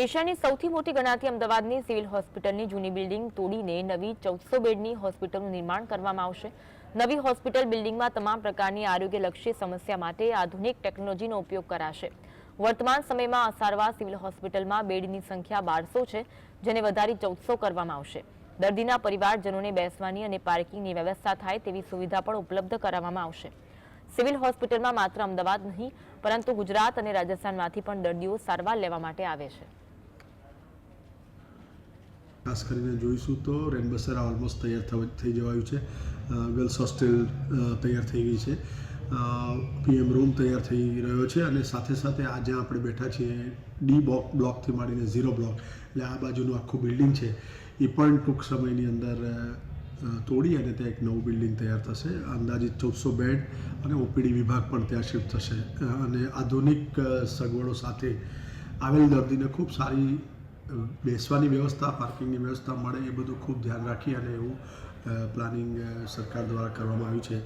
એશિયાની સૌથી મોટી ગણાતી અમદાવાદની સિવિલ હોસ્પિટલની જૂની બિલ્ડિંગ તોડીને નવી ચૌદસો બેડની હોસ્પિટલનું નિર્માણ કરવામાં આવશે. નવી હોસ્પિટલ બિલ્ડિંગમાં તમામ પ્રકારની આરોગ્યલક્ષી સમસ્યા માટે આધુનિક ટેકનોલોજીનો ઉપયોગ કરાશે. વર્તમાન સમયમાં અસારવા સિવિલ હોસ્પિટલમાં બેડની સંખ્યા બારસો છે, જેને વધારી ચૌદસો કરવામાં આવશે. દર્દીના પરિવારજનોને બેસવાની અને પાર્કિંગની વ્યવસ્થા થાય તેવી સુવિધા પણ ઉપલબ્ધ કરાવવામાં આવશે. સિવિલ હોસ્પિટલમાં માત્ર અમદાવાદ નહીં, પરંતુ ગુજરાત અને રાજસ્થાનમાંથી પણ દર્દીઓ સારવાર લેવા માટે આવે છે. ખાસ કરીને જોઈશું તો રેનબસેરા ઓલમોસ્ટ તૈયાર થઈ જવાયું છે. ગર્લ્સ હોસ્ટેલ તૈયાર થઈ ગઈ છે. પીએમ રૂમ તૈયાર થઈ રહ્યો છે અને સાથે સાથે આ જ્યાં આપણે બેઠા છીએ ડી બ્લોક બ્લોકથી માંડીને ઝીરો બ્લોક એટલે આ બાજુનું આખું બિલ્ડિંગ છે, એ પણ ટૂંક સમયની અંદર તોડી અને ત્યાં એક નવું બિલ્ડિંગ તૈયાર થશે. અંદાજિત ચૌદસો બેડ અને ઓપીડી વિભાગ પણ ત્યાં શિફ્ટ થશે. અને આધુનિક સગવડો સાથે આવેલ દર્દીને ખૂબ સારી બેસવાની વ્યવસ્થા, પાર્કિંગની વ્યવસ્થા મળે એ બધું ખૂબ ધ્યાન રાખી અને એવું પ્લાનિંગ સરકાર દ્વારા કરવામાં આવ્યું છે.